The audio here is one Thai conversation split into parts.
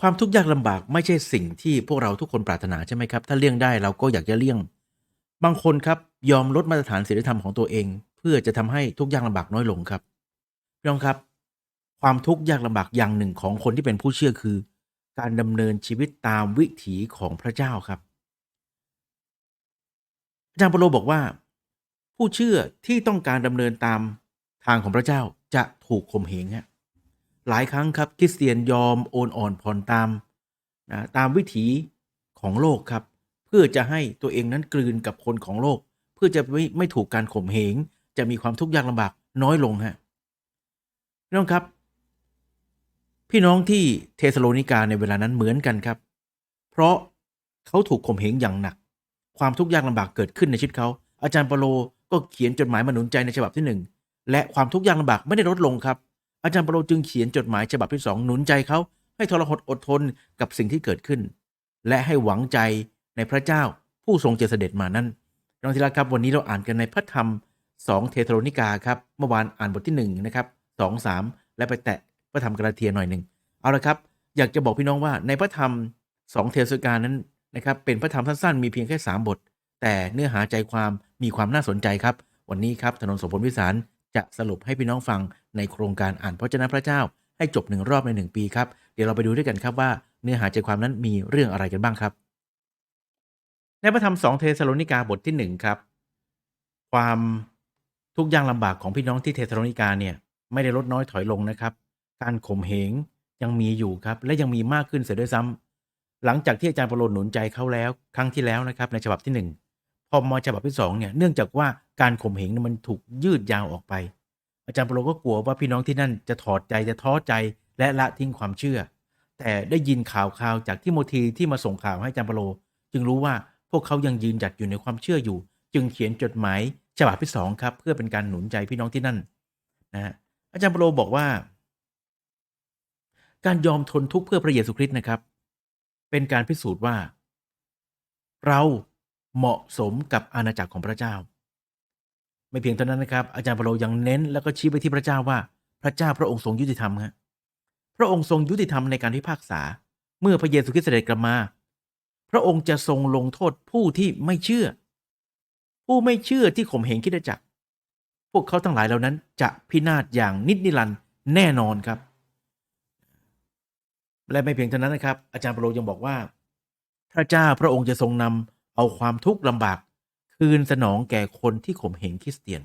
ความทุกข์ยากลำบากไม่ใช่สิ่งที่พวกเราทุกคนปรารถนาใช่ไหมครับ ถ้าเลี่ยงได้เราก็อยากจะเลี่ยง บางคนครับยอมลดมาตรฐานศีลธรรมของตัวเอง เพื่อจะทำให้ทุกข์ยากลำบากน้อยลงครับพี่น้องครับ ความทุกข์ยากลำบากอย่างหนึ่งของคนที่เป็นผู้เชื่อคือ การดำเนินชีวิตตามวิถีของพระเจ้าครับอาจารย์เปโลบอกว่า ผู้เชื่อที่ต้องการดำเนินตามทางของพระเจ้าจะถูกข่มเหงฮะ หลายครั้งครับคริสเตียนยอมโอนอ่อนผ่อนตามนะตามวิถีของโลกครับ เพื่อจะให้ตัวเองนั้นกลืนกับคนของโลก เพื่อจะไม่ไม่ถูกการข่มเหง จะมีความทุกข์ยากลำบากน้อยลงฮะพี่น้องครับ พี่น้องที่เทสโลนิกาในเวลานั้นเหมือนกันครับ เพราะเขาถูกข่มเหงอย่างหนัก ความทุกข์ยากลำบากเกิดขึ้นในชีวิตเขา อาจารย์เปโลก็เขียนจดหมายมาหนุนใจในฉบับที่หนึ่งและความทุกข์ยากลำบากไม่ได้ลดลงครับ อาจารย์เปาโลจึงเขียนจดหมายฉบับที่สองหนุนใจเขาให้ทรหดอดทนกับสิ่งที่เกิดขึ้น และให้หวังใจในพระเจ้าผู้ทรงเจเสด็จมานั้นน้องทีละครับวันนี้เราอ่านกันในพระธรรม 2 เทสโลนิกาครับเมื่อวานอ่านบทที่1นะครับ2 3และไปแตะพระธรรมกาลาเทียหน่อยหนึ่งเอาละครับอยากจะบอกพี่น้องว่าในพระธรรม2เทสโลนิกานั้นนะครับเป็นพระธรรมสั้นๆมีเพียงแค่ 3 บท แต่เนื้อหาใจความมีความน่าสนใจครับ วันนี้ครับถนนสมพลวิสาร จะสรุปให้พี่น้องฟังในโครงการอ่านพระเจ้าพระเจ้า ให้จบหนึ่งรอบในหนึ่งปีครับ เดี๋ยวเราไปดูด้วยกันครับว่าเนื้อหาใจความนั้นมีเรื่องอะไรกันบ้างครับ ในพระธรรมสองเทสโลนิกาบทที่หนึ่งครับ ความทุกข์ยากลำบากของพี่น้องที่เทสโลนิกาเนี่ยไม่ได้ลดน้อยถอยลงนะครับ การข่มเหงยังมีอยู่ครับ และยังมีมากขึ้นเสียด้วยซ้ำหลังจากที่อาจารย์ปรโลหนุนใจเขาแล้ว ครั้งที่แล้วนะครับในฉบับที่หนึ่ง พอมาฉบับที่สองเนี่ยเนื่องจากว่าการข่มเหงมันถูกยืดยาวออกไป อาจารย์ปรโลก็กลัวว่าพี่น้องที่นั่นจะถอดใจจะท้อใจและละทิ้งความเชื่อ แต่ได้ยินข่าวข่าวจากทิโมธีที่มาส่งข่าวให้อาจารย์ปรโล จึงรู้ว่าพวกเขายังยืนหยัดอยู่ในความเชื่ออยู่ จึงเขียนจดหมายฉบับที่สองครับ เพื่อเป็นการหนุนใจพี่น้องที่นั่นนะฮะอาจารย์ปโลบอกว่า การยอมทนทุกข์เพื่อพระเยซูคริสต์นะครับ เป็นการพิสูจน์ว่า เรา เหมาะสมกับอาณาจักรของพระเจ้า ไม่เพียงเท่านั้นนะครับ อาจารย์เปโลยังเน้นแล้วก็ชี้ไปที่พระเจ้าว่า พระเจ้าพระองค์ทรงยุติธรรมฮะพระองค์ทรงยุติธรรมในการพิพากษา เมื่อพระเยซูคริสต์เสด็จกลับมา พระองค์จะทรงลงโทษผู้ที่ไม่เชื่อ ผู้ไม่เชื่อที่ข่มเหงคิดจักร พวกเขาทั้งหลายเหล่านั้นจะพินาศอย่างนิดนิรันดร์แน่นอนครับ และไม่เพียงเท่านั้นนะครับ อาจารย์เปโลยังบอกว่า พระเจ้าพระองค์จะทรงนำ เอาความทุกข์ลำบาก คืนสนองแก่คนที่ข่มเหงคริสเตียน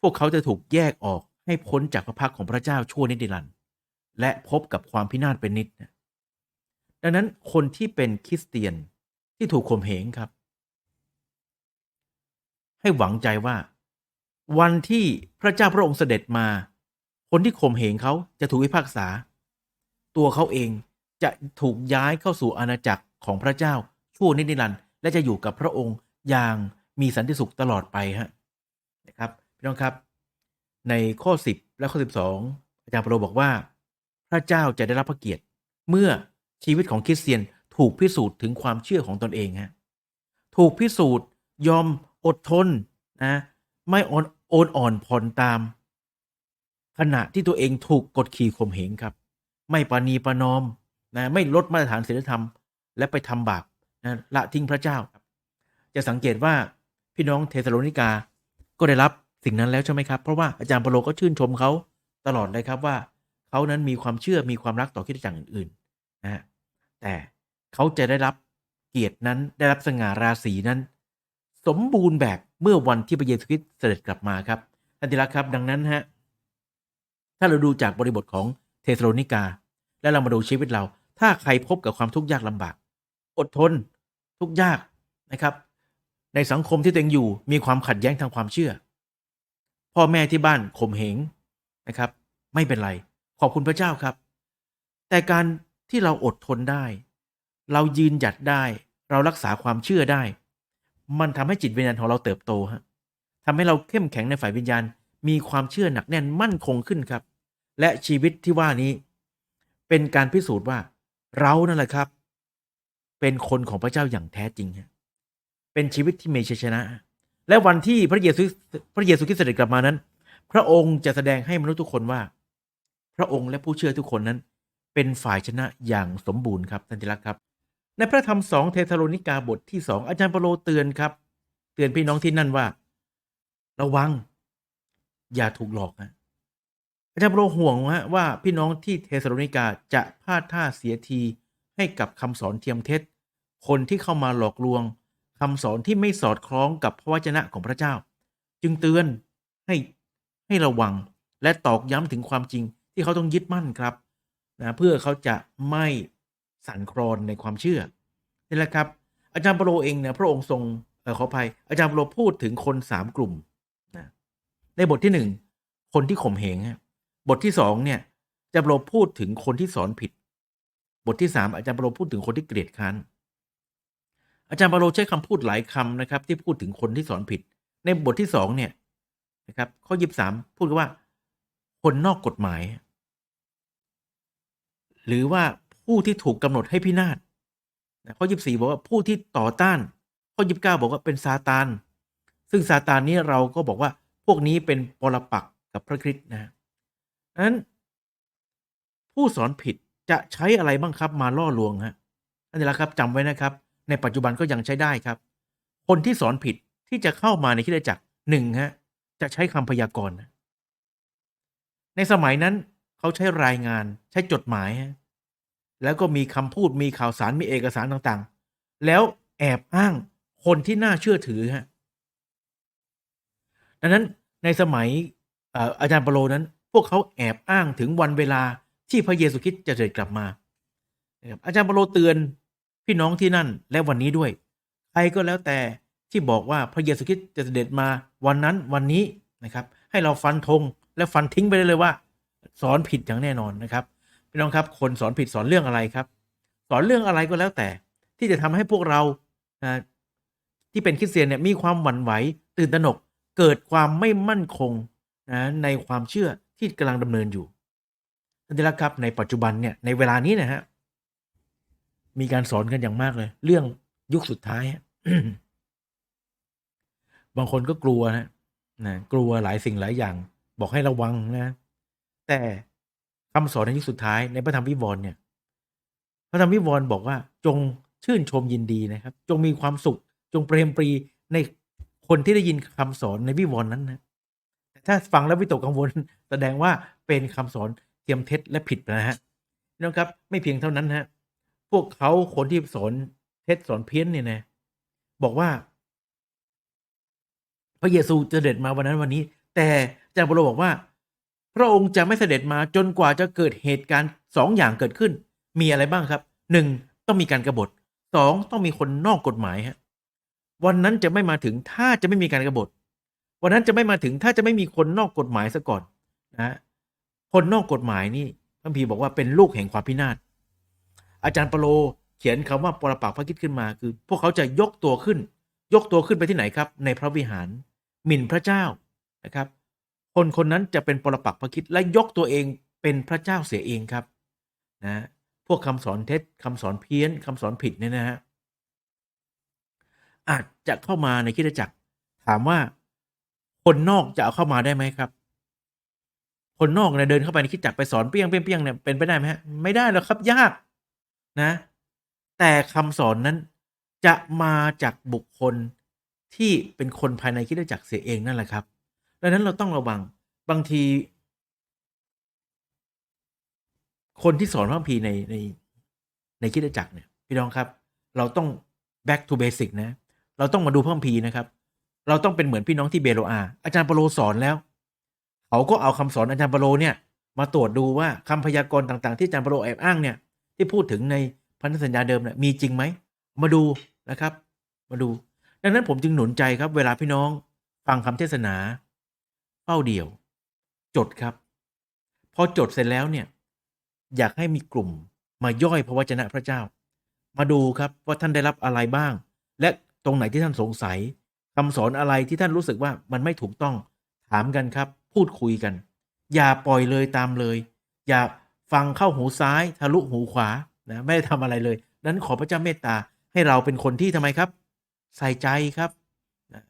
พวกเขาจะถูกแยกออกให้พ้นจากพระพักของพระเจ้าชั่วนิรันดร์และพบกับความพินาศเป็นนิดดังนั้นคนที่เป็นคริสเตียนที่ถูกข่มเหงครับ ให้หวังใจว่า วันที่พระเจ้าพระองค์เสด็จมา คนที่ข่มเหงเขาจะถูกพิพากษา ตัวเขาเองจะถูกย้ายเข้าสู่อาณาจักรของพระเจ้า ชั่นิดนิรันดร์และจะอยู่กับพระองค์อย่างมีสันติสุขตลอดไปฮะนะครับพี่น้องครับในข้อ 10 และข้อ 12 อาจารย์เปาโลบอกว่า พระเจ้าจะได้รับพระเกียรติเมื่อชีวิตของคริสเตียนถูกพิสูจน์ถึงความเชื่อของตนเองฮะถูกพิสูจน์ยอมอดทนนะไม่อ่อนโอนอ่อนผ่อนตาม ขณะที่ตัวเองถูกกดขี่ข่มเหงครับ ไม่ปานีประนอมนะไม่ลดมาตรฐานศีลธรรม และไปทำบาป นะละทิ้งพระเจ้าครับ จะสังเกตว่าพี่น้องเทสโลนิกาก็ได้รับสิ่งนั้นแล้วใช่ไหมครับ เพราะว่าอาจารย์เปโลก็ชื่นชมเขาตลอดเลยครับว่าเขานั้นมีความเชื่อมีความรักต่อคริสตจักรอื่นๆนะฮะแต่เขาจะได้รับเกียรตินั้นได้รับสง่าราศีนั้น สมบูรณ์แบบเมื่อวันที่พระเยซูคริสต์เสด็จกลับมาครับท่านที่รักครับดังนั้นฮะถ้าเราดูจากบริบทของเทสโลนิกา และเรามาดูชีวิตเรา ถ้าใครพบกับความทุกข์ยากลำบาก อดทน ทุกยากนะครับ ในสังคมที่ตัวเองอยู่มีความขัดแย้งทางความเชื่อ พ่อแม่ที่บ้านข่มเหงนะครับ ไม่เป็นไร ขอบคุณพระเจ้าครับ แต่การที่เราอดทนได้ เรายืนหยัดได้ เรารักษาความเชื่อได้ มันทำให้จิตวิญญาณของเราเติบโตฮะทำให้เราเข้มแข็งในฝ่ายวิญญาณ มีความเชื่อหนักแน่นมั่นคงขึ้นครับ และชีวิตที่ว่านี้ เป็นการพิสูจน์ว่าเรานั่นแหละครับ เป็นคนของพระเจ้าอย่างแท้จริงเป็นชีวิตที่มีชัยชนะ และวันที่พระเยซูพระเยซูคริสต์เสด็จกลับมานั้น พระองค์จะแสดงให้มนุษย์ทุกคนว่า พระองค์และผู้เชื่อทุกคนนั้น เป็นฝ่ายชนะอย่างสมบูรณ์ครับท่านที่รักครับ ในพระธรรมสองเทสโลนิกาบทที่สองอาจารย์เปโลเตือนครับ เตือนพี่น้องที่นั่นว่า ระวัง อย่าถูกหลอกนะอาจารย์เปโลห่วงว่าพี่น้องที่เทสโลนิกาจะพลาดท่าเสียทีให้กับคำสอนเทียมเท็จ คนที่เข้ามาหลอกลวงคำสอนที่ไม่สอดคล้องกับพระวจนะของพระเจ้า จึงเตือนให้ให้ระวังและตอกย้ำถึงความจริงที่เขาต้องยึดมั่นครับนะเพื่อเขาจะไม่สั่นคลอนในความเชื่อนี่แหละครับ อาจารย์เปโลเองเนี่ยพระองค์ทรงออขออภัยอาจารย์เปโลพูดถึงคนสามกลุ่มนะในบทที่หนึ่งคนที่ข่มเหงบทที่สองเนี่ยอาจารย์เปโลพูดถึงคนที่สอนผิด บทที่สามอาจารย์เปโลพูดถึงคนที่เกลียดค้าน อาจารย์ปาโลใช้คำพูดหลายคำนะครับ ที่พูดถึงคนที่สอนผิด ในบทที่สองเนี่ยนะครับ ข้อยีบสามพูดกันว่า คนนอกกฎหมาย หรือว่าผู้ที่ถูกกำหนดให้พินาศนะข้อยีบสี่บอกว่าผู้ที่ต่อต้าน ข้อยีิบเก้าบอกว่าเป็นซาตาน ซึ่งซาตานนี้เราก็บอกว่าพวกนี้เป็นปรปักษ์กับพระคริสต์นะนั้น ผู้สอนผิดจะใช้อะไรบ้างครับมาล่อลวงฮะนั่นแหละครับจำไว้นะครับ ในปัจจุบันก็ยังใช้ได้ครับ คนที่สอนผิดที่จะเข้ามาในคิดจักรหนึ่งฮะจะใช้คำพยากรณ์ในสมัยนั้นเขาใช้รายงานใช้จดหมาย แล้วก็มีคำพูดมีข่าวสารมีเอกสารต่างๆ แล้วแอบอ้างคนที่น่าเชื่อถือฮะดังนั้นในสมัยอาจารย์เปาโลนั้น พวกเขาแอบอ้างถึงวันเวลาที่พระเยซูคริสต์จะเสด็จกลับมาอาจารย์เปาโลเตือน พี่น้องที่นั่นและวันนี้ด้วย ใครก็แล้วแต่ที่บอกว่าพระเยซูคริสต์จะเสด็จมาวันนั้นวันนี้นะครับ ให้เราฟันธงและฟันทิ้งไปได้เลยว่า สอนผิดอย่างแน่นอนนะครับพี่น้องครับคนสอนผิดสอนเรื่องอะไรครับ สอนเรื่องอะไรก็แล้วแต่ ที่จะทำให้พวกเราที่เป็นคริสเตียนเนี่ยมีความหวั่นไหวตื่นตระหนกเกิดความไม่มั่นคงนะในความเชื่อที่กำลังดำเนินอยู่ท่านที่รักครับในปัจจุบันเนี่ยในเวลานี้นะฮะ มีการสอนกันอย่างมากเลย เรื่องยุคสุดท้ายฮะบางคนก็กลัวนะนะกลัวหลายสิ่งหลายอย่าง บอกให้ระวังนะ แต่คำสอนในยุคสุดท้ายในพระธรรมวิวรณ์เนี่ย พระธรรมวิวรณ์บอกว่า จงชื่นชมยินดีนะครับ จงมีความสุข จงเปรมปรีในคนที่ได้ยินคำสอนในวิวรณ์นั้นนะแต่ถ้าฟังแล้ววิตกกังวล แสดงว่าเป็นคำสอนเทียมเท็จและผิดนะฮะน้องครับ ไม่เพียงเท่านั้นฮะ พวกเขาคนที่สอนเท็จสอนเพี้ยนเนี่ยนะ บอกว่า พระเยซูจะเสด็จมาวันนั้นวันนี้ แต่อาจารย์เปโลบอกว่า พระองค์จะไม่เสด็จมาจนกว่าจะเกิดเหตุการณ์สองอย่างเกิดขึ้น มีอะไรบ้างครับหนึ่งต้องมีการกรบฏสองต้องมีคนนอกกฎหมายฮะวันนั้นจะไม่มาถึงถ้าจะไม่มีการกรบฏวันนั้นจะไม่มาถึงถ้าจะไม่มีคนนอกกฎหมายซะก่อนนะคนนอกกฎหมายนี่พระพีบอกว่าเป็นลูกแห่งความพินาศ อาจารย์ปโลเขียนคำว่าปรปักพระคิดขึ้นมา คือ พวกเขาจะยกตัวขึ้น ยกตัวขึ้นไปที่ไหนครับ ในพระวิหารหมิ่นพระเจ้านะครับ คนคนนั้นจะเป็นปรปักพระคิดและยกตัวเองเป็นพระเจ้าเสียเองครับนะพวกคำสอนเท็จคำสอนเพี้ยนคำสอนผิดเนี่ยนะฮะอาจจะเข้ามาในคิดจักร ถามว่าคนนอกจะเอาเข้ามาได้ไหมครับ คนนอกเนี่ยเดินเข้าไปในคิดจักรไปสอนเปี้ยงเปี้ยงเปี้ยงเนี่ยเป็นไปได้ไหมฮะไม่ได้หรอกครับยาก นะ แต่คำสอนนั้นจะมาจากบุคคลที่เป็นคนภายในคริดจักรเสียเองนั่นแหละครับ ดังนั้นเราต้องระวังบางที คนที่สอนพระคัมภีในในในคริดจักรเนี่ยพี่น้องครับ เราต้อง back to basic นะ เราต้องมาดูพระคัมภีนะครับ เราต้องเป็นเหมือนพี่น้องที่เบโรอา อาจารย์เปโลสอนแล้ว เขาก็เอาคำสอนอาจารย์เปโลเนี่ย มาตรวจดูว่าคำพยากรณ์ต่าง ๆ ที่อาจารย์เปโลแอบอ้างเนี่ย ที่พูดถึงในพันธสัญญาเดิมเนี่ยมีจริงไหม มาดูนะครับ มาดู ดังนั้นผมจึงหนุนใจครับ เวลาพี่น้องฟังคำเทศนา เป้าเดี่ยว จดครับ พอจดเสร็จแล้วเนี่ย อยากให้มีกลุ่มมาย่อยพระวจนะพระเจ้า มาดูครับว่าท่านได้รับอะไรบ้าง และตรงไหนที่ท่านสงสัยคำสอนอะไรที่ท่านรู้สึกว่ามันไม่ถูกต้อง ถามกันครับ พูดคุยกัน อย่าปล่อยเลยตามเลย อย่า ฟังเข้าหูซ้ายทะลุหูขวานะไม่ได้ทำอะไรเลยนั้นขอพระเจ้าเมตตาให้เราเป็นคนที่ทำไมครับ ใส่ใจครับนะ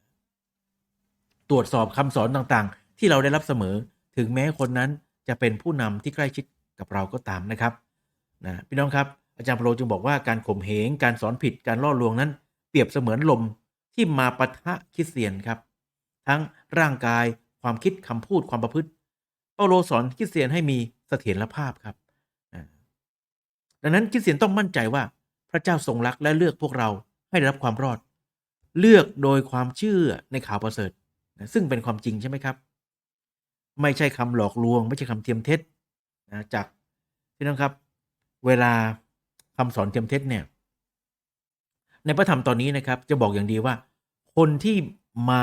ตรวจสอบคำสอนต่างๆ ที่เราได้รับเสมอ ถึงแม้คนนั้นจะเป็นผู้นำที่ใกล้ชิดกับเราก็ตามนะครับนะพี่น้องครับอาจารย์เปาโลจึงบอกว่าการข่มเหงการสอนผิดการล่อลวงนั้น เปรียบเสมือนลมที่มาปะทะคริสเตียนครับ ทั้งร่างกายความคิดคำพูดความประพฤติ เปาโลสอนคริสเตียนให้มีเสถียรภาพครับ ดังนั้นคริสเตียนต้องมั่นใจว่าพระเจ้าทรงรักและเลือกพวกเราให้ได้รับความรอด เลือกโดยความเชื่อในข่าวประเสริฐ ซึ่งเป็นความจริงใช่ไหมครับ ไม่ใช่คำหลอกลวง ไม่ใช่คำเทียมเท็จนะจากพี่น้องครับ เวลาคำสอนเทียมเท็จเนี่ยในพระธรรมตอนนี้นะครับ จะบอกอย่างดีว่า คนที่มา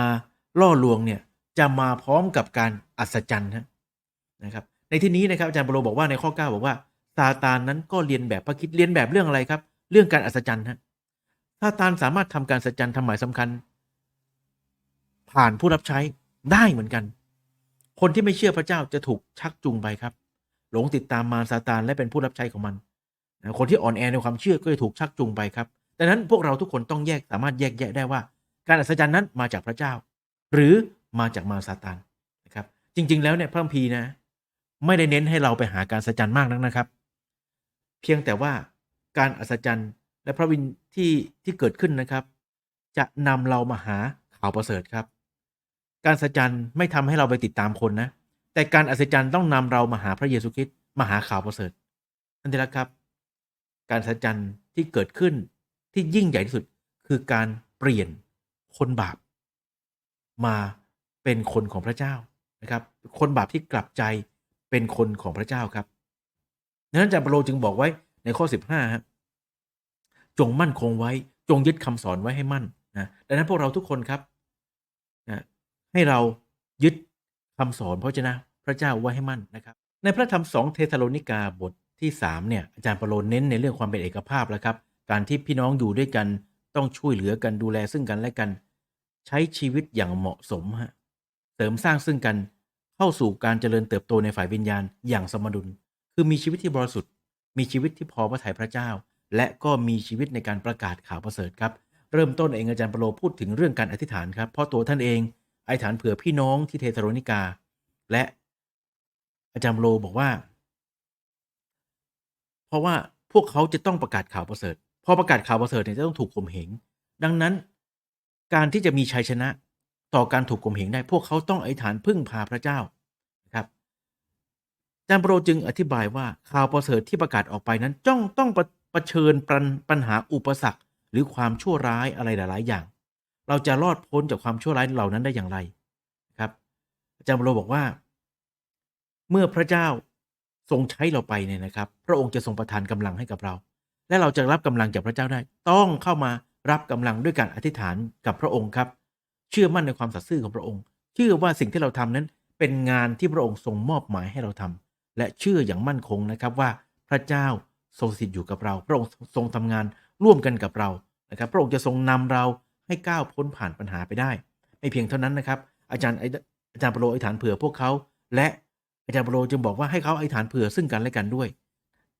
ล่อลวงเนี่ยจะมาพร้อมกับการอัศจรรย์นะ นะครับในที่นี้นะครับอาจารย์เปาโลบอกว่าในข้อ 9 บอกว่าซาตานนั้นก็เรียนแบบพระคิดเรียนแบบเรื่องอะไรครับ เรื่องการอัศจรรย์ฮะซาตานสามารถทำการอัศจรรย์ทำหมายสำคัญ ผ่านผู้รับใช้ได้เหมือนกัน คนที่ไม่เชื่อพระเจ้าจะถูกชักจูงไปครับ หลงติดตามมารซาตานและเป็นผู้รับใช้ของมันคนที่อ่อนแอในความเชื่อก็จะถูกชักจูงไปครับดังนั้นพวกเราทุกคนต้องแยกสามารถแยกแยะได้ว่า การอัศจรรย์นั้นมาจากพระเจ้า หรือมาจากมารซาตานนะครับ จริง ๆ แล้วเนี่ยพระคัมภีนะ ไม่ได้เน้นให้เราไปหาการอัศจรรย์มากนักนะครับ เพียงแต่ว่าการอัศจรรย์และพระวิญที่ที่เกิดขึ้นนะครับ จะนำเรามาหาข่าวประเสริฐครับ การอัศจรรย์ไม่ทำให้เราไปติดตามคนนะ แต่การอัศจรรย์ต้องนำเรามาหาพระเยซูคริสต์มาหาข่าวประเสริฐนั่นเองละครับ การอัศจรรย์ที่เกิดขึ้นที่ยิ่งใหญ่ที่สุดคือการเปลี่ยนคนบาป มาเป็นคนของพระเจ้านะครับ คนบาปที่กลับใจ เป็นคนของพระเจ้าครับดังนั้นอาจารย์เปโลจึงบอกไว้ในข้อ 15ฮะจงมั่นคงไว้จงยึดคำสอนไว้ให้มั่นนะดังนั้นพวกเราทุกคนครับนะให้เรายึดคำสอนพระเจ้านะพระเจ้าไว้ให้มั่นนะครับ ในพระธรรมสองเทสาโลนิกาบทที่3เนี่ยอาจารย์เปโลเน้นในเรื่องความเป็นเอกภาพแล้วครับ การที่พี่น้องอยู่ด้วยกันต้องช่วยเหลือกันดูแลซึ่งกันและกัน ใช้ชีวิตอย่างเหมาะสมฮะเสริมสร้างซึ่งกัน เข้าสู่การเจริญเติบโตในฝ่ายวิญญาณอย่างสมดุล คือมีชีวิตที่บริสุทธิ์ มีชีวิตที่พอพระทัยพระเจ้า และก็มีชีวิตในการประกาศข่าวประเสริฐครับ เริ่มต้นเองอาจารย์เปโลพูดถึงเรื่องการอธิษฐานครับ เพราะตัวท่านเองอธิษฐานเผื่อพี่น้องที่เทสโลนิกา และอาจารย์ปโลบอกว่า เพราะว่าพวกเขาจะต้องประกาศข่าวประเสริฐ พอประกาศข่าวประเสริฐเนี่ยจะต้องถูกข่มเหง ดังนั้น การที่จะมีชัยชนะ ต่อการถูกข่มเหงได้ พวกเขาต้องอธิษฐานพึ่งพาพระเจ้านะครับอาจารย์เปาโลจึงอธิบายว่าข่าวประเสริฐที่ประกาศออกไปนั้นจ้องต้องประเผชิญปัญปัญหาอุปสรรค หรือความชั่วร้ายอะไรหลาย ๆ อย่าง เราจะรอดพ้นจากความชั่วร้ายเหล่านั้นได้อย่างไรครับอาจารย์เปาโลบอกว่า เมื่อพระเจ้าทรงใช้เราไปเนี่ยนะครับ พระองค์จะทรงประทานกำลังให้กับเรา และเราจะรับกำลังจากพระเจ้าได้ ต้องเข้ามารับกำลังด้วยการอธิษฐานกับพระองค์ครับ เชื่อมั่นในความสัตย์ซื่อของพระองค์ เชื่อว่าสิ่งที่เราทำนั้นเป็นงานที่พระองค์ทรงมอบหมายให้เราทำและเชื่ออย่างมั่นคงนะครับว่าพระเจ้าทรงสถิตอยู่กับเรา พระองค์ทรงทำงานร่วมกันกับเรานะครับ พระองค์จะทรงนำเราให้ก้าวพ้นผ่านปัญหาไปได้ ไม่เพียงเท่านั้นนะครับ อาจารย์อาจารย์เปโลอธิษฐานเผื่อพวกเขา และอาจารย์เปโลจึงบอกว่าให้เขาอธิษฐานเผื่อซึ่งกันและกันด้วย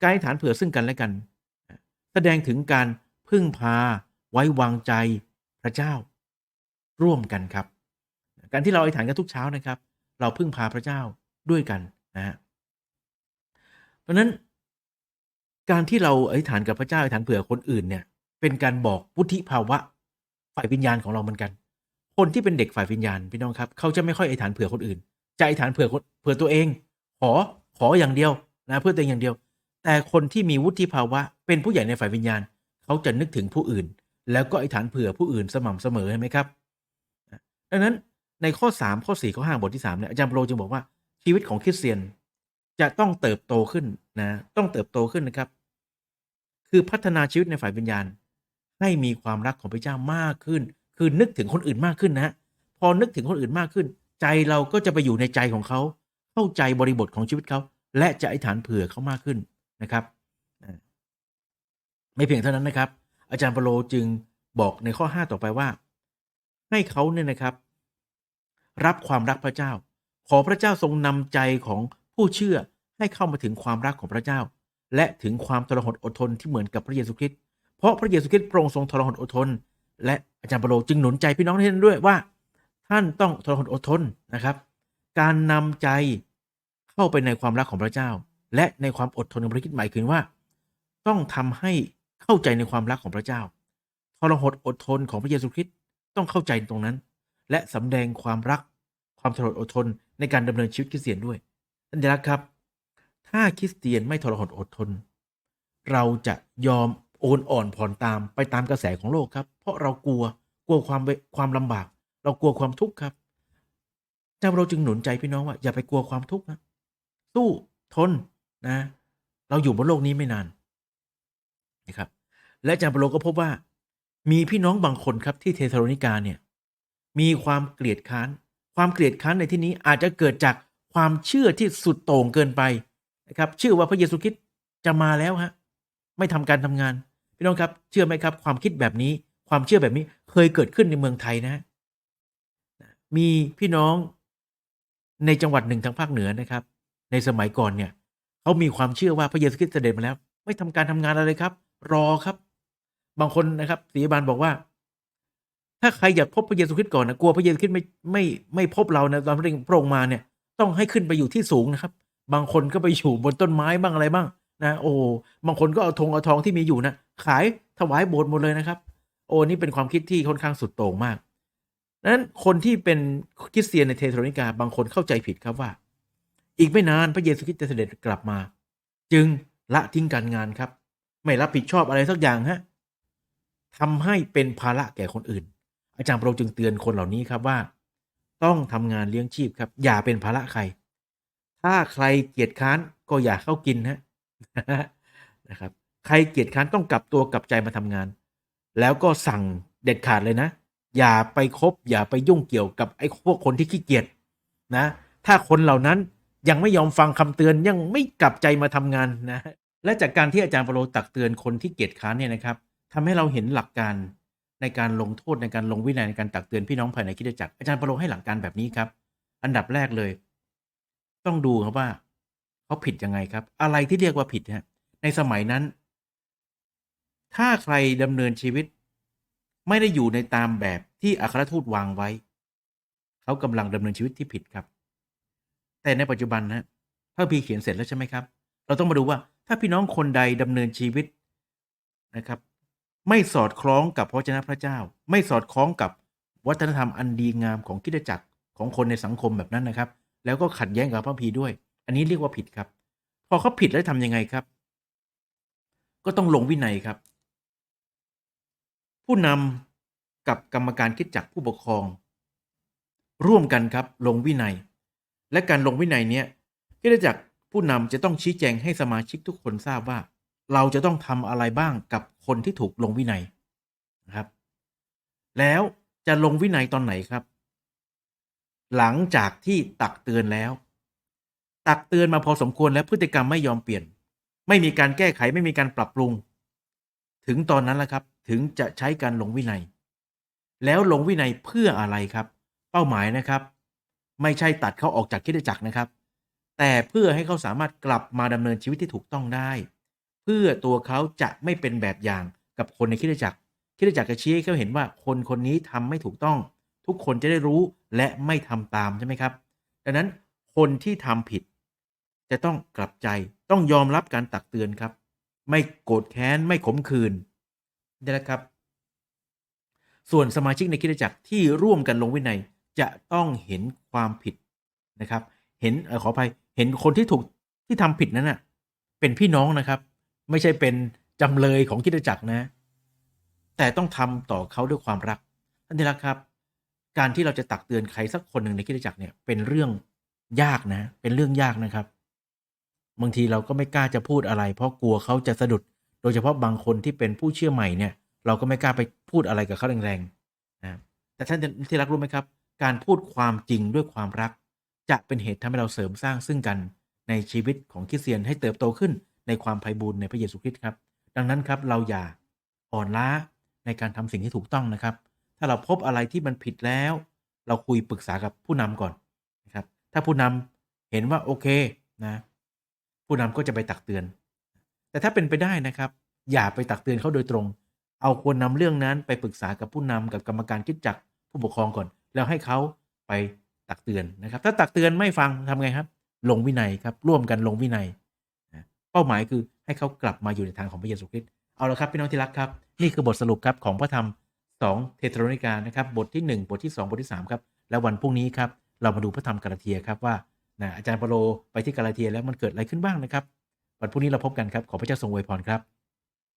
การอธิษฐานเผื่อซึ่งกันและกัน แสดงถึงการพึ่งพาไว้วางใจพระเจ้า ร่วมกันครับ การที่เราอธิษฐานกันทุกเช้านะครับ เราพึ่งพาพระเจ้าด้วยกันนะฮะเพราะนั้นการที่เราอธิษฐานกับพระเจ้าอธิษฐานเผื่อคนอื่นเนี่ยเป็นการบอกวุฒิภาวะฝ่ายวิญญาณของเราเหมือนกัน คนที่เป็นเด็กฝ่ายวิญญาณพี่น้องครับเขาจะไม่ค่อยอธิษฐานเผื่อคนอื่นจะอธิษฐานเผื่อเผื่อตัวเอง ขอขออย่างเดียวนะเพื่อตัวเองอย่างเดียว แต่คนที่มีวุฒิภาวะ เป็นผู้ใหญ่ในฝ่ายวิญญาณ เขาจะนึกถึงผู้อื่น แล้วก็อธิษฐานเผื่อผู้อื่นสม่ำเสมอใช่ไหมครับ ดังนั้นในข้อ 3 ข้อ 4 ข้อ 5 บทที่ 3 เนี่ยอาจารย์โปรจึงบอกว่าชีวิตของคริสเตียนจะต้องเติบโตขึ้นนะ ต้องเติบโตขึ้นนะครับ คือพัฒนาชีวิตในฝ่ายวิญญาณ ให้มีความรักของพระเจ้ามากขึ้น คือนึกถึงคนอื่นมากขึ้นนะ พอนึกถึงคนอื่นมากขึ้น ใจเราก็จะไปอยู่ในใจของเขา เข้าใจบริบทของชีวิตเขา และจะอธิษฐานเผื่อเขามากขึ้นนะครับ ไม่เพียงเท่านั้นนะครับ อาจารย์เปโลจึงบอกในข้อ 5 ต่อไปว่า ให้เขาเนี่ยนะครับ รับความรักพระเจ้า ขอพระเจ้าทรงนำใจของผู้เชื่อให้เข้ามาถึงความรักของพระเจ้า และถึงความทรหดอดทนที่เหมือนกับพระเยซูคริสต์เพราะพระเยซูคริสต์พระองค์ทรงทรหดอดทน และอาจารย์เปโลจึงหนุนใจพี่น้องท่านด้วยว่า ท่านต้องทรหดอดทนนะครับ การนำใจเข้าไปในความรักของพระเจ้า และในความอดทนของพระคิดหมายถึงว่า ต้องทำให้เข้าใจในความรักของพระเจ้าทรหดอดทนของพระเยซูคริสต์ ต้องเข้าใจตรงนั้น และสำแดงความรัก ความทรหดอดทนในการดำเนินชีวิตคริสเตียนด้วยท่านที่รักครับ ถ้าคริสเตียนไม่ทรหดอดทน เราจะยอมโอนอ่อนผ่อนตามไปตามกระแสของโลกครับ เพราะเรากลัวกลัวความความลำบาก เรากลัวความทุกข์ครับเจ้าเราจึงหนุนใจพี่น้องว่าอย่าไปกลัวความทุกข์นะสู้ทนนะ เราอยู่บนโลกนี้ไม่นานนะครับ และอาจารย์เปโลก็พบว่า มีพี่น้องบางคนครับที่เทสโลนิกาเนี่ยมีความเกลียดค้าน ความเกลียดค้านในที่นี้อาจจะเกิดจากความเชื่อที่สุดโต่งเกินไปนะครับเชื่อว่าพระเยซูคริสต์จะมาแล้วฮะไม่ทำการทำงานพี่น้องครับเชื่อไหมครับ ความคิดแบบนี้ ความเชื่อแบบนี้เคยเกิดขึ้นในเมืองไทยนะ มีพี่น้องในจังหวัดหนึ่งทางภาคเหนือนะครับ ในสมัยก่อนเนี่ยเขามีความเชื่อว่าพระเยซูคริสต์เสด็จมาแล้ว ไม่ทำการทำงานอะไรครับ รอครับ บางคนนะครับศรีบาลบอกว่า ถ้าใครอยากพบพระเยซูคริสต์ก่อนนะกลัวพระเยซูคริสต์ไม่ไม่ไม่พบเรานะตอนพระองค์พระองค์มาเนี่ย ต้องให้ขึ้นไปอยู่ที่สูงนะครับ บางคนก็ไปอยู่บนต้นไม้บ้างอะไรบ้างนะโอ้บางคนก็เอาธงเอาทองที่มีอยู่นะขายถวายโบสถ์หมดเลยนะครับ โอ้นี่เป็นความคิดที่ค่อนข้างสุดโต่งมากนั้นคนที่เป็นคริสเตียนในเทสโลนิกาบางคนเข้าใจผิดครับว่า อีกไม่นานพระเยซูคริสต์จะเสด็จกลับมา จึงละทิ้งการงานครับ ไม่รับผิดชอบอะไรสักอย่างฮะ ทำให้เป็นภาระแก่คนอื่น อาจารย์โปรจึงเตือนคนเหล่านี้ครับว่า ต้องทำงานเลี้ยงชีพครับ อย่าเป็นภาระใคร ถ้าใครเกียจค้านก็อย่าเข้ากินฮะนะครับใครเกียจค้านต้องกลับตัวกลับใจมาทำงาน แล้วก็สั่งเด็ดขาดเลยนะ อย่าไปคบอย่าไปยุ่งเกี่ยวกับไอ้พวกคนที่ขี้เกียจนะ ถ้าคนเหล่านั้นยังไม่ยอมฟังคำเตือนยังไม่กลับใจมาทำงานนะและจากการที่อาจารย์เปโลตักเตือนคนที่เกียจค้านเนี่ยนะครับ ทำให้เราเห็นหลักการในการลงโทษในการลงวินัยในการตักเตือนพี่น้องภายในคริสตจักรอาจารย์เปโลให้หลักการแบบนี้ครับ อันดับแรกเลย ต้องดูครับว่าเขาผิดยังไงครับ อะไรที่เรียกว่าผิดฮะในสมัยนั้น ถ้าใครดำเนินชีวิต ไม่ได้อยู่ในตามแบบที่อัครทูตวางไว้ เขากำลังดำเนินชีวิตที่ผิดครับ แต่ในปัจจุบันนะพระพีเขียนเสร็จแล้วใช่ไหมครับ เราต้องมาดูว่าถ้าพี่น้องคนใดดำเนินชีวิตนะครับ ไม่สอดคล้องกับพระวจนะพระเจ้า ไม่สอดคล้องกับวัฒนธรรมอันดีงามของคริสตจักรของคนในสังคมแบบนั้นนะครับ แล้วก็ขัดแย้งกับพระพีด้วย อันนี้เรียกว่าผิดครับ พอเขาผิดแล้วทำยังไงครับ ก็ต้องลงวินัยครับ ผู้นำกับกรรมการคิดจักรผู้ปกครอง ร่วมกันครับลงวินัย และการลงวินัยเนี้ยคิดจักรผู้นำจะต้องชี้แจงให้สมาชิกทุกคนทราบว่า เราจะต้องทำอะไรบ้างกับคนที่ถูกลงวินัยนะครับ แล้วจะลงวินัยตอนไหนครับ หลังจากที่ตักเตือนแล้ว ตักเตือนมาพอสมควรแล้วพฤติกรรมไม่ยอมเปลี่ยน ไม่มีการแก้ไขไม่มีการปรับปรุง ถึงตอนนั้นแหละครับ ถึงจะใช้การลงวินัย แล้วลงวินัยเพื่ออะไรครับ เป้าหมายนะครับ ไม่ใช่ตัดเขาออกจากคริสตจักรนะครับ แต่เพื่อให้เขาสามารถกลับมาดำเนินชีวิตที่ถูกต้องได้ เพื่อตัวเขาจะไม่เป็นแบบอย่างกับคนในคริสตจักรคริสตจักรจะชี้ให้เขาเห็นว่าคนคนนี้ทำไม่ถูกต้อง ทุกคนจะได้รู้และไม่ทำตามใช่ไหมครับ ดังนั้นคนที่ทำผิด จะต้องกลับใจต้องยอมรับการตักเตือนครับ ไม่โกรธแค้นไม่ขมขื่นนี่แหละครับ ส่วนสมาชิกในคริสตจักรที่ร่วมกันลงวินัยจะต้องเห็นความผิดนะครับ เห็นอขออภัยเห็นคนที่ถูกที่ทำผิดนั้นน่ะเป็นพี่น้องนะครับ ไม่ใช่เป็นจำเลยของคริสตจักรนะ แต่ต้องทำต่อเขาด้วยความรักท่านที่รักครับ การที่เราจะตักเตือนใครสักคนหนึ่งในคริสตจักรเนี่ยเป็นเรื่องยากนะ เป็นเรื่องยากนะครับ บางทีเราก็ไม่กล้าจะพูดอะไร เพราะกลัวเขาจะสะดุด โดยเฉพาะบางคนที่เป็นผู้เชื่อใหม่เนี่ย เราก็ไม่กล้าไปพูดอะไรกับเขาแรงๆนะแต่ท่านที่รักรู้ไหมครับ การพูดความจริงด้วยความรัก จะเป็นเหตุทำให้เราเสริมสร้างซึ่งกันในชีวิตของคริสเตียนให้เติบโตขึ้น ในความไพ่บูรณ์ในพระเยซูคริสต์ครับ ดังนั้นครับเราอย่าอ่อนล้าในการทำสิ่งที่ถูกต้องนะครับ ถ้าเราพบอะไรที่มันผิดแล้ว เราคุยปรึกษากับผู้นำก่อนนะครับ ถ้าผู้นำเห็นว่าโอเคนะผู้นำก็จะไปตักเตือน แต่ถ้าเป็นไปได้นะครับ อย่าไปตักเตือนเขาโดยตรง เอาควรนำเรื่องนั้นไปปรึกษากับผู้นำกับกรรมการคิดจักผู้ปกครองก่อน แล้วให้เขาไปตักเตือนนะครับ ถ้าตักเตือนไม่ฟังทำไงครับ ลงวินัยครับ ร่วมกันลงวินัย ป้าป้าหมายคือให้เขากลับมาอยู่ในทางของพระเยซูคริสต์เอาละครับพี่น้องที่รักครับ นี่คือบทสรุปครับของพระธรรม2เทสโรนิกานะครับบทที่ 1 บทที่ 2 บทที่ 3 ครับ แล้ววันพรุ่งนี้ครับเรามาดูพระธรรมกาลาเทียครับว่านะอาจารย์เปโลไปที่กาลาเทียแล้วมันเกิดอะไรขึ้นบ้างนะครับวันพรุ่งนี้เราพบกันครับขอพระเจ้าทรงอวยพรครับ